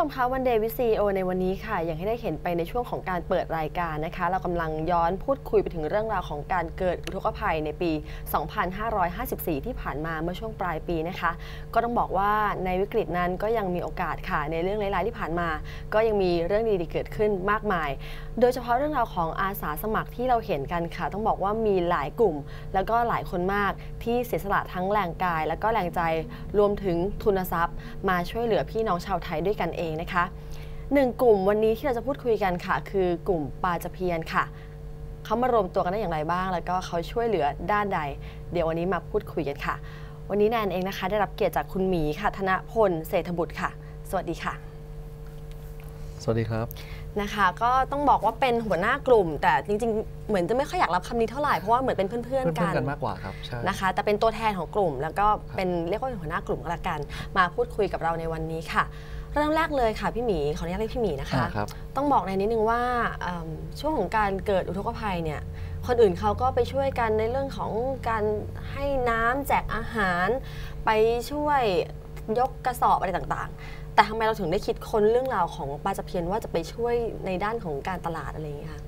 ชมคะวันเดย์วิซีโอในวันนี้ค่ะ อย่างที่ได้เห็นไปในช่วงของการเปิดรายการนะคะ เรากำลังย้อนพูดคุยไปถึงเรื่องราวของการเกิดอุทกภัยในปี 2554 ที่ผ่านมาเมื่อช่วงปลายปีนะคะ ก็ต้องบอกว่าในวิกฤตนั้นก็ยังมีโอกาสค่ะ ในเรื่องร้ายๆที่ผ่านมา ก็ยังมีเรื่องดีๆเกิดขึ้นมากมาย โดยเฉพาะเรื่องราวของอาสาสมัครที่เราเห็นกันค่ะ ต้องบอกว่ามีหลายกลุ่ม แล้วก็หลายคนมากที่เสียสละทั้งแรงกาย แล้วก็แรงใจรวมถึงทุนทรัพย์ มาช่วยเหลือพี่น้องชาวไทยด้วยกันเองนะคะหนึ่งกลุ่มวันนี้ที่เราจะพูดคุยกันค่ะ คือกลุ่มปาจเพียนค่ะเขามารวมตัวกันได้อย่างไรบ้าง แล้วก็เขาช่วยเหลือด้านใด เดี๋ยววันนี้มาพูดคุยกันค่ะ วันนี้แนนเองนะคะ ได้รับเกียรติจากคุณหมีค่ะ ธนพลเศรษฐบุตรค่ะ สวัสดีค่ะ สวัสดีครับนะคะก็ต้องบอกว่าเป็นหัวหน้ากลุ่ม แต่จริงๆ เหมือนจะไม่ค่อยอยากรับคำนี้เท่าไหร่เพราะว่าเหมือนเป็นเพื่อนเพื่ๆอนกันๆกันมากกว่าครับใช่นะคะ แต่เป็นตัวแทนของกลุ่ม แล้วก็เป็นเรียกว่าเป็นหัวหน้ากลุ่มก็แล้วกัน มาพูดคุยกับเราในวันนี้ค่ะ เริ่มแรกเลยค่ะพี่หมีขออนุญาตเรียกพี่หมีนะคะอ่าครับ ต้องบอกในนิดนึงว่าเอิ่มช่วงของการเกิดอุทกภัยเนี่ยคนอื่นเขาก็ไปช่วยกันในเรื่องของการให้น้ำแจกอาหาร ไปช่วยยกกระสอบอะไรต่างๆ แต่ทำไมเราถึงได้คิดค้นเรื่องราวของปลาจะเพียนว่าจะไปช่วยในด้านของการตลาดอะไรอย่างเงี้ยค่ะ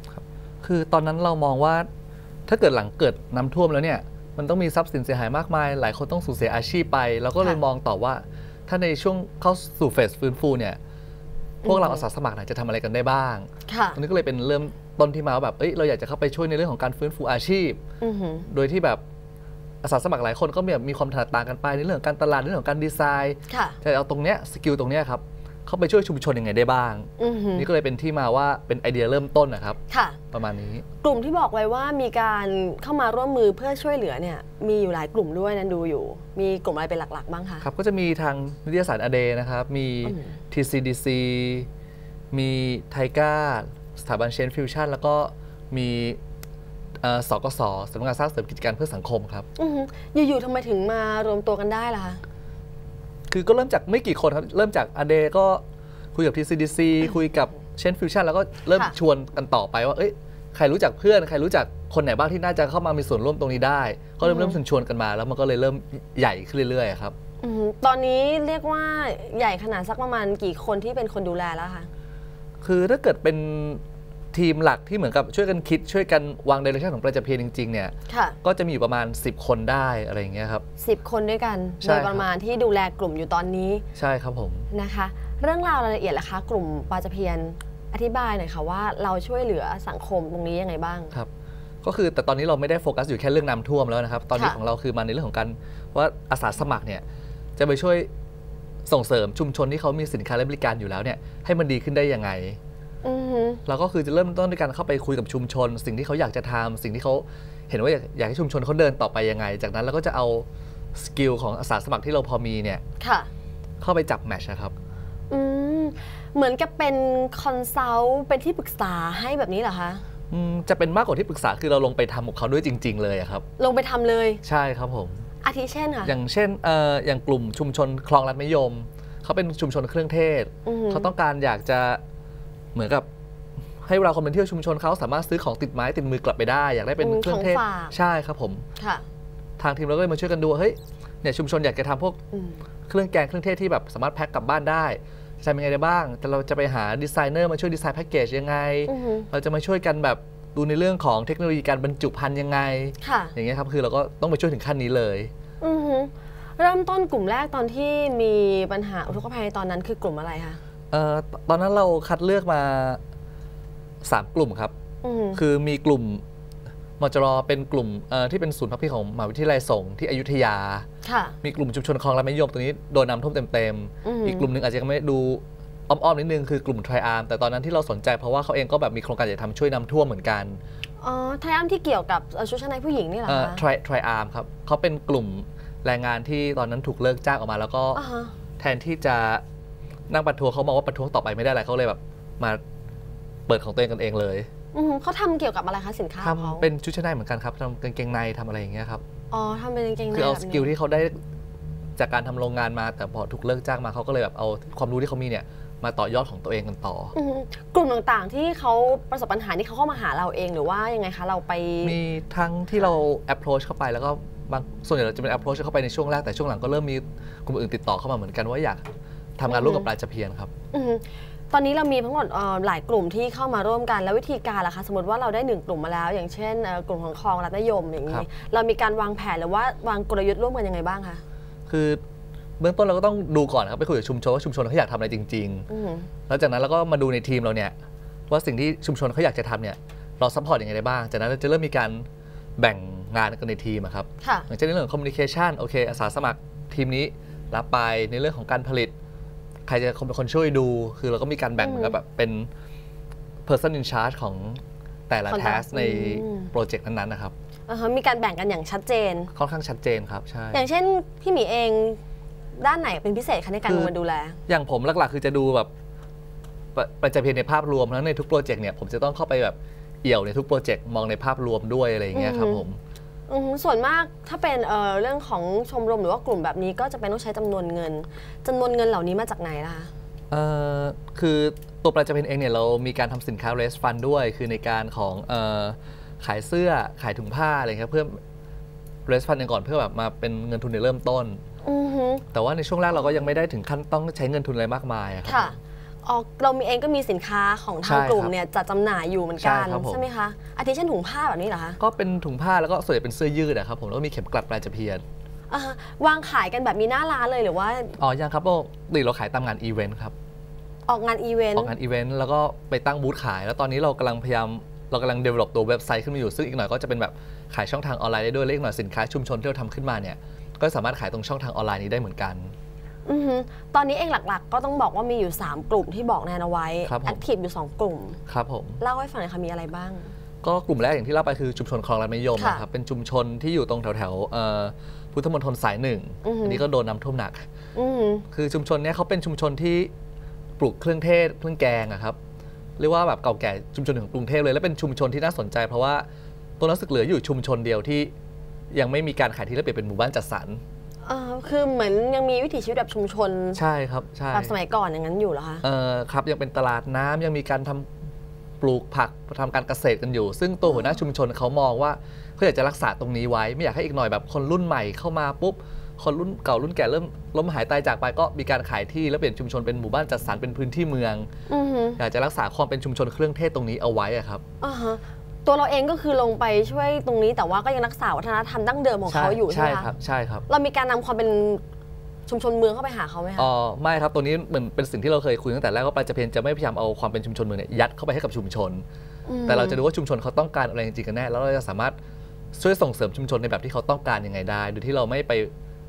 คือตอนนั้นเรามองว่าถ้าเกิดหลังเกิดน้ำท่วมแล้วเนี่ย มันต้องมีทรัพย์สินเสียหายมากมาย หลายคนต้องสูญเสียอาชีพไป เราก็เลยค่ะมองต่อว่า ถ้าในช่วงเข้าสู่เฟสฟื้นฟูเนี่ยพวกเราอืมอาสาสมัครเนี่ยจะทำอะไรกันได้บ้างค่ะตรงนี้ก็เลยเป็นเริ่มต้นที่มาว่าแบบเอ้ยเราอยากจะเข้าไปช่วยในเรื่องของการฟื้นฟูอาชีพอือหือโดยที่แบบอาสาสมัครหลายคนก็มีแบบมีความถนัดต่างกันไปในเรื่องของการตลาดในเรื่องของการดีไซน์ค่ะแต่เอาตรงเนี้ยสกิลตรงเนี้ยครับ เข้าไปช่วยชุมชนยังไงได้บ้างอือหือนี่ก็เลยเป็นที่มาว่าเป็นไอเดียเริ่มต้นนะครับค่ะ ประมาณนี้ กลุ่มที่บอกไว้ว่ามีการเข้ามาร่วมมือเพื่อช่วยเหลือเนี่ยมีอยู่หลายกลุ่มด้วยนั้นดูอยู่ มีกลุ่มอะไรเป็นหลัก ๆ บ้างคะครับก็จะมีทางวิทยาศาสตร์อเดนะครับ มีอืม TCDC มีไทก้าสถาบันเชนฟิวชั่นแล้วก็มีเอ่อสกสสำนักงานสร้างเสริมกิจการเพื่อสังคมครับอือหืออยู่ๆทำไมถึงมารวมตัวกันได้ล่ะคะคือก็เริ่มจากไม่กี่คนครับ เริ่มจากอเดก็ คุยกับ TCDC คุยกับเชนฟิวชั่นแล้วก็เริ่มค่ะชวนกันต่อไปว่าเอ้ยใครรู้จักเพื่อน ใครรู้จักคนไหนบ้างที่น่าจะเข้ามามีส่วนร่วมตรงนี้ได้ ก็เริ่มเริ่มชวนชวนๆกันมา แล้วมันก็เลยเริ่มใหญ่ขึ้นเรื่อยๆครับอือหือตอนนี้เรียกว่าใหญ่ขนาดสักประมาณกี่คนที่เป็นคนดูแลแล้วคะคือถ้าเกิดเป็นทีมหลักที่เหมือนกับช่วยกันคิดช่วยกันวางเดเรคชั่นของประจัเพียนจริง ๆ เนี่ยค่ะก็จะมีอยู่ประมาณ 10 คนได้อะไรอย่างเงี้ยครับสิบคนด้วยกันใช่โดยครับประมาณที่ดูแลกลุ่มอยู่ตอนนี้ ใช่ครับผมนะคะ เรื่องราวรายละเอียดล่ะคะ กลุ่มปาจเพียนอธิบายหน่อยค่ะว่าเราช่วยเหลือสังคมตรงนี้ยังไงบ้างครับ ก็คือแต่ตอนนี้เราไม่ได้โฟกัสอยู่แค่เรื่องน้ำท่วมแล้วนะครับ ตอนนี้ค่ะของเราคือมาในเรื่องของการว่าอาสาสมัครเนี่ยจะไปช่วยส่งเสริมชุมชนที่เขามีสินค้าและบริการอยู่แล้วเนี่ยให้มันดีขึ้นได้ยังไงอือหือเราก็คือจะเริ่มต้นด้วยการเข้าไปคุยกับชุมชน สิ่งที่เขาอยากจะทำสิ่งที่เขาเห็นว่าอยากอยากให้ชุมชนเขาเดินต่อไปยังไง จากนั้นเราก็จะเอาสกิลของอาสาสมัครที่เราพอมีเนี่ยค่ะเข้าไปจับแมทช์นะครับ อืมเหมือนกับเป็นคอนซัลท์เป็นที่ปรึกษาให้แบบนี้เหรอคะอืมจะเป็นมากกว่าที่ปรึกษาคือเราลงไปทำกับเขาด้วยจริง ๆ เลยอะครับ ลงไปทำเลย ใช่ครับผม อาทิเช่นค่ะ อย่างเช่นเอ่ออย่างกลุ่มชุมชนคลองรัฐนิยม เขาเป็นชุมชนเครื่องเทศ อือหือ เขาต้องการอยากจะเหมือนกับให้เวลาคนไปเที่ยวชุมชนเขาสามารถซื้อของติดไม้ติดมือกลับไปได้ อยากได้เป็นอืมเครื่องเทศ ของฝาก ใช่ครับผม ค่ะทางทีมเราก็เลยมาช่วยกันดูว่าเฮ้ยเนี่ยชุมชนอยากจะทำพวกอืม เครื่องแกงเครื่องเทศที่แบบสามารถแพ็คกลับบ้านได้ จะทำยังไงได้บ้าง แต่เราจะไปหาดีไซเนอร์มาช่วยดีไซน์แพ็กเกจยังไง อือหือเราจะมาช่วยกันแบบดูในเรื่องของเทคโนโลยีการบรรจุภัณฑ์ยังไง ค่ะ อย่างเงี้ยครับคือเราก็ต้องไปช่วยถึงขั้นนี้เลย อือหือเริ่มต้นกลุ่มแรกตอนที่มีปัญหาอุทกภัยตอนนั้นคือกลุ่มอะไรคะเอ่อตตอนนั้นเราคัดเลือกมา 3 กลุ่มครับ อือหือคือมีกลุ่ม มจรเป็นกลุ่มเอ่อที่เป็นศูนย์พักพิงของมหาวิทยาลัยสงฆ์ที่อยุธยาค่ะมีกลุ่มชุมชนคลองรัฐนิยมตรงนี้โดนน้ำท่วมเต็มอือหือๆอีกกลุ่มหนึ่งอาจจะยังไม่ดูอ้อมๆนิดนึงคือกลุ่มทริอาร์มแต่ตอนนั้นที่เราสนใจเพราะว่าเขาเองก็แบบมีโครงการอยากทำช่วยน้ำท่วมเหมือนกันอ๋อไทยอัมที่เกี่ยวกับเอ่อชุดชั้นในผู้หญิงนี่เหรอคะทริทริอาร์มครับเขาเป็นกลุ่มแรงงานที่ตอนนั้นถูกเลิกจ้างออกมา แล้วก็อ่าฮะแทนที่จะนั่งประท้วงเขามองว่าประท้วงต่อไปไม่ได้อะไรเขาเลยแบบมาเปิดของตัวเองกันเองเลยอือหือ เขาทำเกี่ยวกับอะไรคะสินค้าของเขาทำเป็นชุดชั้นในเหมือนกันครับทำกางเกงในทำอะไรอย่างเงี้ยครับอ๋อทำเป็นกางเกงในคือเอาแบบสนี้กิลที่เขาได้จากการทำโรงงานมาแต่พอถูกเลิกจ้างมาเขาก็เลยแบบเอาความรู้ที่เขามีเนี่ยมาต่อยอดของตัวเองกันต่ออือหือกลุ่มต่างๆที่เขาประสบปัญหานี่เขาเข้ามาหาเราเองหรือว่ายังไงคะเราไปมีทั้งที่เรา approach เข้าไปแล้วก็บางส่วนใหญ่เราจะเป็น approach เข้าไปในช่วงแรกแต่ช่วงหลังก็เริ่มมีกลุ่มอื่นติดต่อเข้ามาเหมือนกันว่าอยากททำงานร่วมกับปลายจะเพียนครับอือฮึ ตอนนี้เรามีทั้งหมดเอ่อหลายกลุ่มที่เข้ามาร่วมกัน แล้ววิธีการล่ะคะสมมติว่าเราได้หนึ่งกลุ่มมาแล้ว อย่างเช่นเอ่อกลุ่มของคลองรัฐนิยมอย่างครันี้บเรามีการวางแผนหรือว่าวางกลยุทธ์ร่วมกันยังไงบ้างคะคือเบื้องต้นเราก็ต้องดูก่อนครับไปคุยกับชุมชนว่าชุมชนเขาอยากทำอะไรจริงอือฮึๆแล้วจากนั้นเราก็มาดูในทีมเราเนี่ยว่าสิ่งที่ชุมชนเขาอยากจะทำเนี่ยเราซัพพอร์ตยังไงได้บ้าง จากนั้นเราจะเริ่มมีการแบ่งงานกันในทีมอะครับค่ะอย่างเช่นในเรื่องของคอมมิวนิเคชันโอเคอาสาสมัครทีมนี้รับไปในเรื่องของการผลิต ใครจะเป็นคนช่วยดู คือเราก็มีการแบ่งอืมเหมือนกับแบบเป็น person in charge ของแต่ละคนแต่ละ task ในอืมโปรเจกต์นั้นๆนะครับอ่าฮะมีการแบ่งกันอย่างชัดเจน ค่อนข้างชัดเจนครับใช่อย่างเช่นพี่หมีเองด้านไหนเป็นพิเศษคะในการคือลงมาดูแล อย่างผมหลักๆ คือจะดูแบบปะปัจจัยเพียงในภาพรวมแล้วในทุกโปรเจกต์เนี่ยผมจะต้องเข้าไปแบบเอี่ยวในทุกโปรเจกต์มองในภาพรวมด้วยอะไรอย่างเงี้ยครับอือฮึผมอือฮึ ส่วนมากถ้าเป็นเอ่อเรื่องของชมรมหรือว่ากลุ่มแบบนี้ก็จะเป็นต้องใช้จำนวนเงินจำนวนเงินเหล่านี้มาจากไหนล่ะคะเอ่อคือตัวปลาจะเป็นเองเนี่ยเรามีการทำสินค้า raise fund ด้วย คือในการของเออขายเสื้อขายถุงผ้าอะไรเงี้ยเพื่อ raise fund กันก่อนเพื่อแบบมาเป็นเงินทุนในเริ่มต้นอือฮึแต่ว่าในช่วงแรกเราก็ยังไม่ได้ถึงขั้นต้องใช้เงินทุนอะไรมากมายอะครับค่ะ ออกเรามีเองก็มีสินค้าของทางใช่ครับกลุ่มเนี่ยจัดจำหน่ายอยู่เหมือนกันใช่ครับผมใช่ไหมคะอาทิเช่นถุงผ้าแบบนี้เหรอคะก็เป็นถุงผ้าแล้วก็ส่วนใหญ่เป็นเสื้อยืดอะครับผมแล้วก็มีเข็มกลัดปลายจะเพียนอ่าฮะวางขายกันแบบมีหน้าร้านเลยหรือว่าอ๋อยังครับปกติเราขายตามงานอีเวนต์ครับออกงานอีเวนอต์อกงานอีเวนต์แล้วก็ไปตั้งบูธขาย แล้วตอนนี้เรากำลังพยายามเรากำลัง develop ตัวเว็บไซต์ขึ้นมาอยู่ ซึ่งอีกหน่อยก็จะเป็นแบบขายช่องทางออนไลน์ได้ด้วยและอีกหน่อยสินค้าชุมชนที่เราทำขึ้นมาเนี่ยก็สามารถขายตรงช่องทางออนไลน์นี้ได้เหมือนกันอือฮึ ตอนนี้เองหลักๆ ก็ต้องบอกว่ามีอยู่ 3 กลุ่มที่บอกแนนเอาไว้ครับผมแอคทีฟอยู่ 2 กลุ่ม ครับผม เล่าให้ฟังหน่อยค่ะมีอะไรบ้าง ก็กลุ่มแรกอย่างที่เล่าไปคือชุมชนคลองรัฐนิยมค่ะนะครับ เป็นชุมชนที่อยู่ตรงแถวแถวๆเอ่อพุทธมณฑลสายหนึ่งอือฮึอันนี้ก็โดนน้ำท่วมหนักอือฮึคือชุมชนเนี้ยเขาเป็นชุมชนที่ปลูกเครื่องเทศเครื่องแกงอะครับ เรียกว่าแบบเก่าแก่ชุมชนของกรุงเทพเลย และเป็นชุมชนที่น่าสนใจ เพราะว่าตัวนักศึกเหลืออยู่ชุมชนเดียวที่ยังไม่มีการขายที่และเปลี่ยนเป็นหมู่บ้านจัดสรรเอ่อคือเหมือนยังมีวิถีชีวิตแบบชุมชนใช่ครับใช่แบบสมัยก่อนอย่างนั้นอยู่เหรอคะเอ่อครับยังเป็นตลาดน้ำยังมีการทำปลูกผักทำการเกษตรกันอยู่ ซึ่งตัวหัวหน้าชุมชนเขามองว่าเขาอยากจะรักษาตรงนี้ไว้ ไม่อยากให้อีกหน่อยแบบคนรุ่นใหม่เข้ามาปุ๊บคนรุ่นเก่ารุ่นแก่เริ่มล้มหายตายจากไปก็มีการขายที่แล้วเปลี่ยนชุมชนเป็นหมู่บ้านจัดสรรเป็นพื้นที่เมืองอือฮึอยากจะรักษาความเป็นชุมชนเครื่องเทศตรงนี้เอาไว้อะครับอ่าฮะ ตัวเราเองก็คือลงไปช่วยตรงนี้แต่ว่าก็ยังรักษาวัฒนธรรมดั้งเดิมของเขาอยู่ใช่ใช่ไหมครัคะบใช่ครับ เรามีการนำความเป็นชุมชนเมืองเข้าไปหาเขาไหมคะอ๋อไม่ครับตัวนี้เหมือนเป็นสิ่งที่เราเคยคุยตั้งแต่แรกว่าปลาจะเพนจะไม่พยายามเอาความเป็นชุมชนเมืองเนี่ยยัดเข้าไปให้กับชุมชนมแต่เราจะดูว่าชุมชนเขาต้องการอะไรจริงๆกันแน่แล้วเราจะสามารถช่วยส่งเสริมชุมชนในแบบที่เขาต้องการยังไงได้ โดยที่เราไม่ไป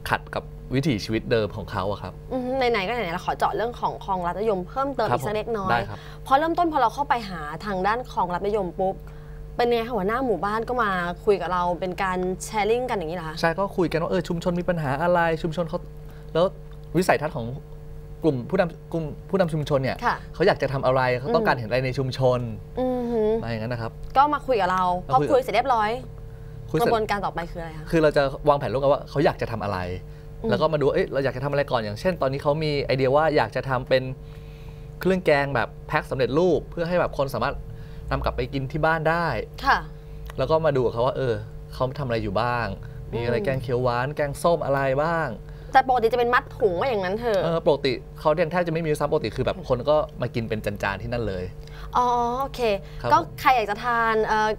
ขัดกับวิถีชีวิตเดิมของเขาอะครับอือฮึไหนๆก็ไหนๆเราขอเจาะเรื่องของคลองรัฐนิยมเพิ่มเติมครัอีบกสักเล็กน้อยได้ครับพอเริ่มต้นพอเราเข้าไปหาทางด้านคลองรัฐนิยมปุ๊บ เป็นไงคะหัวหน้าหมู่บ้านก็มาคุยกับเราเป็นการแชร์ลิงกันอย่างนี้เหรอคะใช่ก็คุยกันว่าเออชุมชนมีปัญหาอะไรชุมชนเขาแล้ววิสัยทัศน์ของกลุ่มผู้นำกลุ่มผู้นำชุมชนเนี่ยค่ะเขาอยากจะทำอะไรเขาต้องการอืมเห็นอะไรในชุมชนอือฮึมาอย่างนั้นนะครับ ก็มาคุยกับเราพอมาคุยคุยเสร็จเรียบร้อยคุยกเสร็ระจบวนการต่อไปคืออะไรคะคือเราจะวางแผนร่วมกันว่าเขาอยากจะทำอะไรอืมแล้วก็มาดูว่าเอ้ยเราอยากจะทำอะไรก่อนอย่างเช่น ตอนนี้เขามีไอเดียว่าอยากจะทำเป็นเครื่องแกงแบบแพ็คสำเร็จรูปเพื่อให้แบบคนสามารถ นำกลับไปกินที่บ้านได้ค่ะ แล้วก็มาดูกับเขาว่าเออเขาทำอะไรอยู่บ้าง มีอะไรอืมแกงเขียวหวาน แกงส้มอะไรบ้างแต่ปกติจะเป็นมัดถุงว่าอย่างนั้นเถอะเออปกติเขาแทบจะไม่มีซ้ำปกติคือแบบคนก็มากินเป็นจานๆที่นั่นเลย อ๋อโอเคครับก็ผมใครอยากจะทานเอ่อ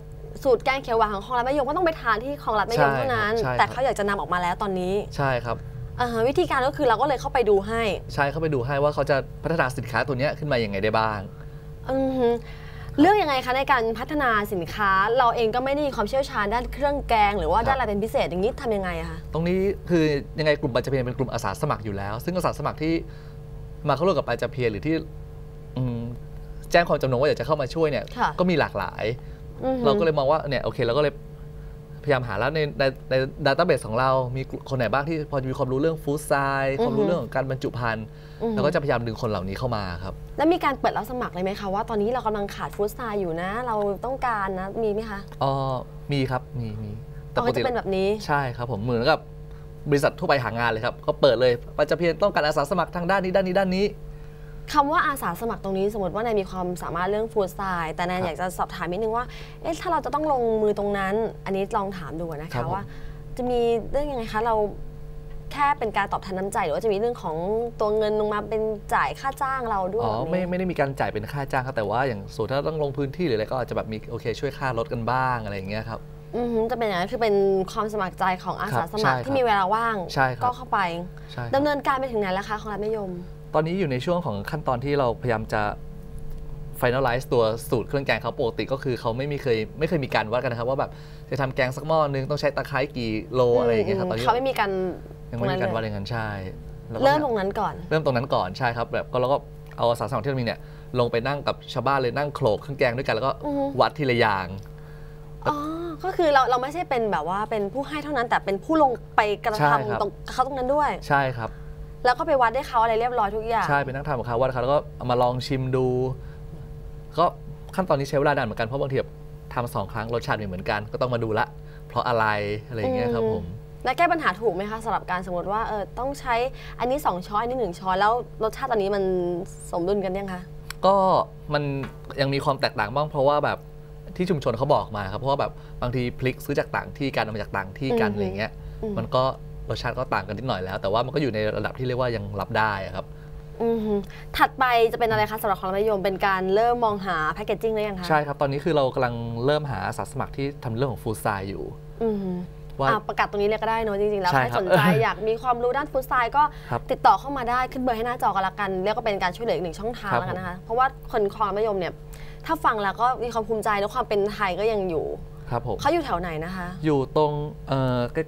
สูตรแกงเขียวหวานของคลองรัฐมะยมก็ต้องไปทานที่คลองรัฐมะยมใช่เท่านั้นครับใช่แต่ครับเขาอยากจะนำออกมาแล้วตอนนี้ ใช่ครับอ่าฮะวิธีการก็คือเราก็เลยเข้าไปดูให้ ใช่เข้าไปดูให้ว่าเขาจะพัฒนาสินค้าตัวเนี้ยขึ้นมาอย่างไงได้บ้างอือฮึ เรื่องยังไงคะในการพัฒนาสินค้า เราเองก็ไม่ได้มีความเชี่ยวชาญด้านเครื่องแกง หรือว่าครับด้านอะไรเป็นพิเศษอย่างนี้ทำยังไงอะคะตรงนี้คือยังไงกลุ่มปาจาเพียนเป็นกลุ่มอาสาสมัครอยู่แล้ว ซึ่งอาสาสมัครที่มาเข้าร่วมกับปาจาเพียนหรือที่อืมแจ้งความจำนงว่าอยากจะเข้ามาช่วยเนี่ยค่ะก็มีหลากหลายอือฮึเราก็เลยมองว่าเนี่ยโอเคเราก็เลย พยายามหาแล้วในในในดัตต้าเบสของเรา มีคนไหนบ้างที่พอจะมีความรู้เรื่องฟู้ดไซด์ความรู้เรื่องของการบรรจุภัณฑ์อือฮึเราก็จะพยายามดึงคนเหล่านี้เข้ามาครับ แล้วมีการเปิดรับสมัครเลยไหมคะว่าตอนนี้เรากำลังขาดฟู้ดสไตล์อยู่นะ เราต้องการนะมีไหมคะอ๋อมีครับมีมีอ๋อก็จะเป็นแบบนี้ใช่ครับผมเหมือนกับบริษัททั่วไปหางานเลยครับ ก็เปิดเลยปาจาเพียนต้องการอาสาสมัครทางด้านนี้ด้านนี้ด้านนี้ คำว่าอาสาสมัครตรงนี้สมมติว่านายมีความสามารถเรื่องฟู้ดสไตล์แต่นายครับอยากจะสอบถามนิดนึงว่าเอ๊ะถ้าเราจะต้องลงมือตรงนั้น อันนี้ลองถามดูนะครัคะบผมว่า จะมีเรื่องยังไงคะเราแค่เป็นการตอบแทนน้ำใจหรือว่าจะมีเรื่องของตัวเงินลงมาเป็นจ่ายค่าจ้างเราด้วยอ๋อแบบไม่นี้ไม่ได้มีการจ่ายเป็นค่าจ้างครับแต่ว่าอย่างสมมติถ้าต้องลงพื้นที่หรืออะไรก็อาจจะแบบมีโอเคช่วยค่ารถกันบ้างอะไรอย่างเงี้ยครับอือหือจะเป็นอย่างนั้นคือเป็นความสมัครใจของอาสาครับสมัครใช่ครับที่มีเวลาว่างใช่ครับก็เข้าไปใช่ครับดำเนินการไปถึงไหนแล้วคะของรัฐนิยม ตอนนี้อยู่ในช่วงของขั้นตอนที่เราพยายามจะ finalize ตัวสูตรเครื่องแกงเขาปกติก็คือเขาไม่มีเคยไม่เคยมีการวัดกันนะครับ ว่าแบบจะทำแกงสักหม้อนึงต้องใช้ตะไคร้กี่โลอะไรอย่างเงี้ยครับตอนนี้เขาไม่มีการยังไม่มีการวัดตอย่างนั้นใช่แล้วก็เริ่มตรงนั้นก่อน เริ่มตรงนั้นก่อนใช่ครับแบบก็เราก็เอาอาสาสมัครที่เรามีเนี่ยลงไปนั่งกับชาวบ้านเลยนั่งโขลกเครื่องแกงด้วยกันแล้วก็อือฮึวัดทีละอย่างอ๋อก็คือเราเราไม่ใช่เป็นแบบว่าเป็นผู้ให้เท่านั้นแต่เป็นผู้ลงไปกระใช่ครับทำตรงเขาตรงนั้นด้วย ใช่ครับ แล้วก็ไปวัดได้เขาอะไรเรียบร้อยทุกอย่างใช่เป็นนั่งทำกับเขาวัดเขาแล้วก็เอามาลองชิมดู ก็ขั้นตอนนี้ใช้เวลานานเหมือนกันเพราะบางทีแบบทำสองครั้งรสชาติไม่เหมือนกัน ก็ต้องมาดูละ เพราะอะไรอะไรอย่างเงี้ยครับผมแล้วแก้ปัญหาถูกไหมคะสำหรับการสมมติว่าเออต้องใช้อันนี้ 2 ช้อนอันนี้ 1 ช้อนแล้วรสชาติตอนนี้มันสมดุลกันยังคะก็มันยังมีความแตกต่างบ้างเพราะว่าแบบที่ชุมชนเขาบอกมาครับเพราะว่าแบบบางทีพลิกซื้อจากต่างที่กันเอามาจากต่างที่กันอืมอะไรอย่างเงี้ยอืมมันก็ รสชาติก็ต่างกันนิดหน่อยแล้ว แต่ว่ามันก็อยู่ในระดับที่เรียกว่ายังรับได้อะครับอือหือถัดไปจะเป็นอะไรคะสำหรับของรัฐนิยมเป็นการเริ่มมองหาแพคเกจจิ้งหรือยังคะใช่ครับ ตอนนี้คือเรากำลังเริ่มหาอาสาสมัครที่ทำเรื่องของฟู้ดไซด์อยู่อือหือว่าอะประกาศตรงนี้เลยก็ได้เนอะจริงๆ แล้วใช่ใครครับสนใจอยากมีความรู้ด้านฟุตไซด์ก็ครับติดต่อเข้ามาได้ขึ้นเบอร์ให้หน้าจอกันละกันเรียกว่าเป็นการช่วยเหลืออีกหนึ่งช่องทางครับแล้วกันนะคะ เพราะว่าคนคลองรัฐนิยมเนี่ยถ้าฟังแล้วก็มีความภูมิใจและความเป็นไทยก็ยังอยู่ครับผมเขาอยู่แถวไหนนะคะ อยู่ตรงเอ่อใกล้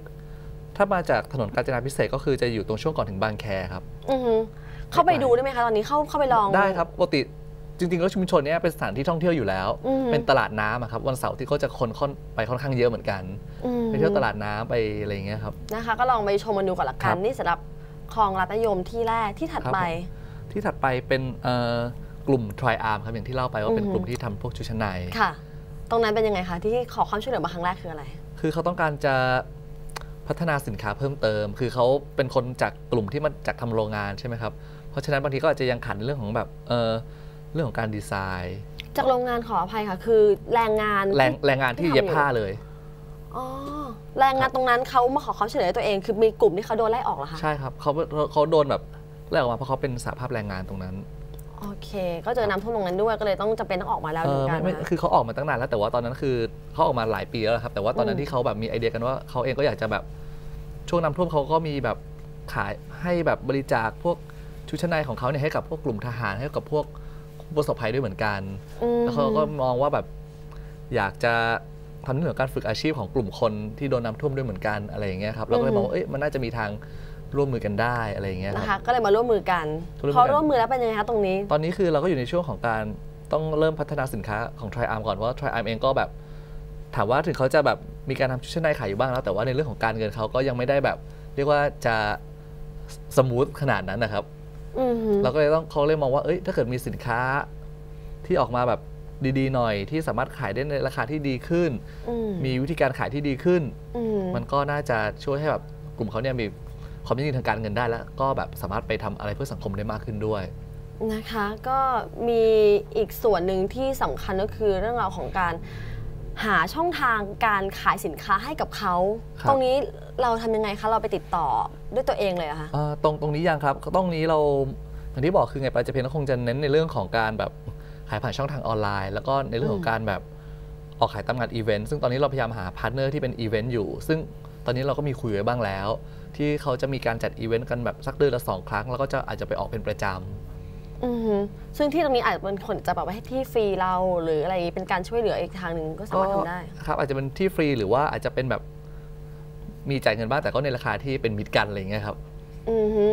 ถ้ามาจากถนนกาญจนาพิเศษกก็คือจะอยู่ตรงช่วงก่อนถึงบางแคครับอือหือเข้าไปดูได้ไหมคะตอนนี้เข้าเข้าไปลองได้ครับปกติจริงๆแล้วชุมชนเนี้ยเป็นสถานที่ท่องเที่ยวอยู่แล้วอืมเป็นตลาดน้ำอะครับวันเสาร์ที่เขาจะคนค่อนไปค่อนข้างเยอะเหมือนกันอืมไปเที่ยวตลาดน้ำไปอะไรอย่างเงี้ยครับนะคะ ก็ลองไปชมมันดูก่อนละครักันบนี่สำหรับคลองรัฐนิยมที่แรกที่ถัดครับไป ที่ถัดไปเป็นเอ่อกลุ่ม Try Arm ครับอย่างที่เล่าไปว่าเป็นอืมกลุ่มที่ทำพวกชุดชั้นในค่ะ ตรงนั้นเป็นยังไงคะที่ขอความช่วยเหลือมาครั้งแรกคืออะไร คือเขาต้องการจะ พัฒนาสินค้าเพิ่มเติม คือเขาเป็นคนจากกลุ่มที่มาจากทำโรงงานใช่ไหมครับ เพราะฉะนั้นบางทีก็อาจจะยังขัดในเรื่องของแบบเออเรื่องของการดีไซน์ จากโรงงานขออภัยค่ะ คือแรงงานแรงแรงงานที่ที่ทำเย็บอยู่ผ้าเลยอ๋อแรงงานตรงนั้นเขามาขอความช่วยเหลือตัวเอง คือมีกลุ่มที่เขาโดนไล่ออกเหรอคะใช่ครับเขาเขาโดนแบบไล่ออกมาเพราะเขาเป็นสาภาพแรงงานตรงนั้น โอเค ก็เจอน้ำท่วมตรงนั้นด้วยก็เลยต้องจำเป็นต้องออกมาแล้วเอเหมืออนกัไม่นไม่นะคะคือเขาออกมาตั้งนานแล้วแต่ว่าตอนนั้นคือเขาออกมาหลายปีแล้วครับ แต่ว่าตอนนั้อืนมที่เขาแบบมีไอเดียกันว่าเขาเองก็อยากจะแบบช่วงน้ำท่วมเขาก็มีแบบขายให้แบบบริจาคพวกชุดชั้นในของเขาเนี่ยให้กับพวกกลุ่มทหารให้กับพวกผู้ประสบภัยด้วยเหมือนกัน อืม แล้วเขาก็มองว่าแบบอยากจะทำเรื่องของการฝึกอาชีพของกลุ่มคนที่โดนน้ำท่วมด้วยเหมือนกันอะไรอย่างเงี้ยครับเราก็เลยมองว่าเอ้ยมันน่าจะมีทาง ร่วมมือกันได้อะไรอย่างเงี้ยคนะรับคะก็เลยมาร่วมมือกันร่วมมือกัน พอร่วมมือแล้วเป็นยังไงคะตรงนี้ ตอนนี้คือเราก็อยู่ในช่วงของการต้องเริ่มพัฒนาสินค้าของ Triarm ก่อนเพราะว่า Triarm เองก็แบบ ถามว่าถึงเขาจะแบบมีการทำชุดชั้นในขายอยู่บ้างแล้ว แต่ว่าในเรื่องของการเงินเขาก็ยังไม่ได้แบบ เรียกว่าจะสมูทขนาดนั้นนะครับ อือหือเราก็เลยต้องเขาเลยมองว่าเอ้ยถ้าเกิดมีสินค้าที่ออกมาแบบดีๆหน่อย ที่สามารถขายได้ในราคาที่ดีขึ้น อืมมีวิธีการขายที่ดีขึ้น อืมมันก็น่าจะช่วยให้แบบกลุ่มเขาเนี่ยมี ความยั่งยืนทางการเงินได้แล้ว ก็แบบสามารถไปทำอะไรเพื่อสังคมได้มากขึ้นด้วยนะคะก็มีอีกส่วนหนึ่งที่สำคัญก็คือเรื่องราวของการหาช่องทางการขายสินค้าให้กับเขาครับตรงนี้เราทำยังไงคะ เราไปติดต่อด้วยตัวเองเลยเหรอะคะอ่าตรงตรงนี้ยังครับตรงนี้เราอย่างที่บอกคือไงปลาจะเพนก็คงจะเน้นในเรื่องของการแบบขายผ่านช่องทางออนไลน์ แล้วก็ในเรื่องของการแบบ ออกขายตามงานอีเวนต์ซึ่งตอนนี้เราพยายามหาพาร์ทเนอร์ที่เป็นอีเวนต์อยู่ ซึ่งตอนนี้เราก็มีคุยไว้บ้างแล้ว ที่เขาจะมีการจัดอีเวนต์กันแบบสักเดือนละสองครั้ง แล้วก็จะอาจจะไปออกเป็นประจำอือฮึซึ่งที่ตรงนี้อาจจะเป็นคนจะแบบว่าให้ที่ฟรีเราหรืออะไรอย่างนี้เป็นการช่วยเหลืออีกทางหนึ่งก็สามารถทำได้ครับอาจจะเป็นที่ฟรีหรือว่าอาจจะเป็นแบบมีจ่ายเงินบ้างแต่ก็ในราคาที่เป็นมิตรกันอะไรอย่างเงี้ยครับอือฮึ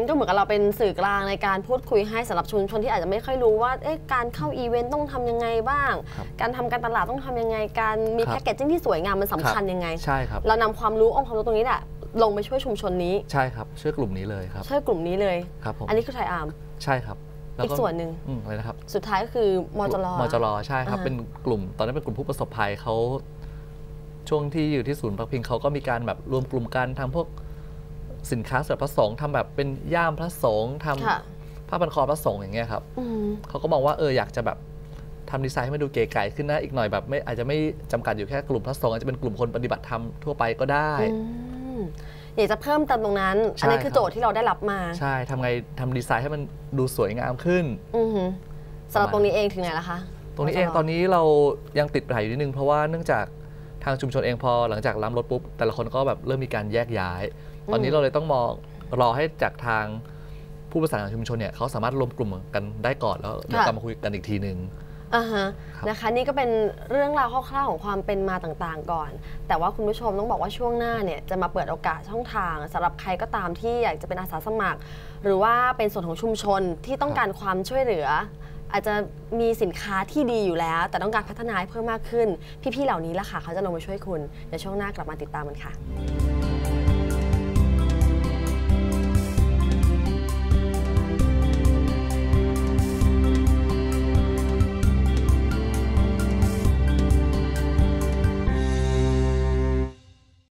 ก็เหมือนกับเราเป็นสื่อกลางในการพูดคุยให้สำหรับชุมชนที่อาจจะไม่ค่อยรู้ว่าเอ๊ะการเข้าอีเวนต์ต้องทำยังไงบ้างครับการทำการตลาดต้องทำยังไง การมีครับแพ็กเกจจิ้งที่สวยงามมันสำคัญยังไงใช่ครับเรานำความรู้องค์ความรู้ตรงนี้แหละลงไปช่วยชุมชนนี้ใช่ครับช่วยกลุ่มนี้เลยครับช่วยกลุ่มนี้เลยครับผมอันนี้คือไทยอาร์มใช่ครับแล้วอีกส่วนหนึ่งอืมอะไรนะครับสุดท้ายก็คือมจรมจรใช่ครับอ่าเป็นกลุ่ม ตอนนั้นเป็นกลุ่มผู้ประสบภัยเขาช่วงที่อยู่ที่ศูนย์พักพิงเขาก็มีการแบบรวมกลุ่มกันทำพวก สินค้าสำหรับพระสงฆ์ทำแบบเป็นย่ามพระสงฆ์ทค่ะำผ้าพันคอพระสงฆ์อย่างเงี้ยครับอืมเขาก็มองว่าเอออยากจะแบบทำดีไซน์ให้มันดูเก๋ไก๋ขึ้นนะอีกหน่อยแบบไม่อาจจะไม่จำกัดอยู่แค่กลุ่มพระสงฆ์อาจจะเป็นกลุ่มคนปฏิบัติธรรมทั่วไปก็ได้ อืมอยากจะเพิ่มเติมตรงนั้น ใช่อันนี้คือครับ โจทย์ที่เราได้รับมาใช่ทำไงทำดีไซน์ให้มันดูสวยงามขึ้น อือหือสำหรับตรงนี้เองถึงไหนละคะ ตรงนี้เองตอนนี้เรายังติดปัญหาอยู่นิดนึง เพราะว่าเนื่องจากทางชุมชนเองพอหลังจากล้ำรถปุ๊บ แต่ละคนก็แบบเริ่มมีการแยกย้าย ตอนนี้เราเลยต้องมองรอให้จากทางผู้ประสานงานชุมชนเนี่ยเขาสามารถรวมกลุ่มกันได้ก่อนแล้วเดี๋ยวกลับมาคุยกันอีกทีหนึ่งอ่าฮะครับนะคะนี่ก็เป็นเรื่องราวคร่าวๆของความเป็นมาต่างๆก่อน แต่ว่าคุณผู้ชมต้องบอกว่าช่วงหน้าเนี่ยจะมาเปิดโอกาสช่องทางสำหรับใครก็ตามที่อยากจะเป็นอาสาสมัคร หรือว่าเป็นส่วนของชุมชนที่ต้องการความช่วยเหลือ อาจจะมีสินค้าที่ดีอยู่แล้ว แต่ต้องการพัฒนาให้เพิ่มมากขึ้น พี่ๆเหล่านี้ละค่ะเขาจะลงมาช่วยคุณเดี๋ยวช่วงหน้ากลับมาติดตามกันค่ะ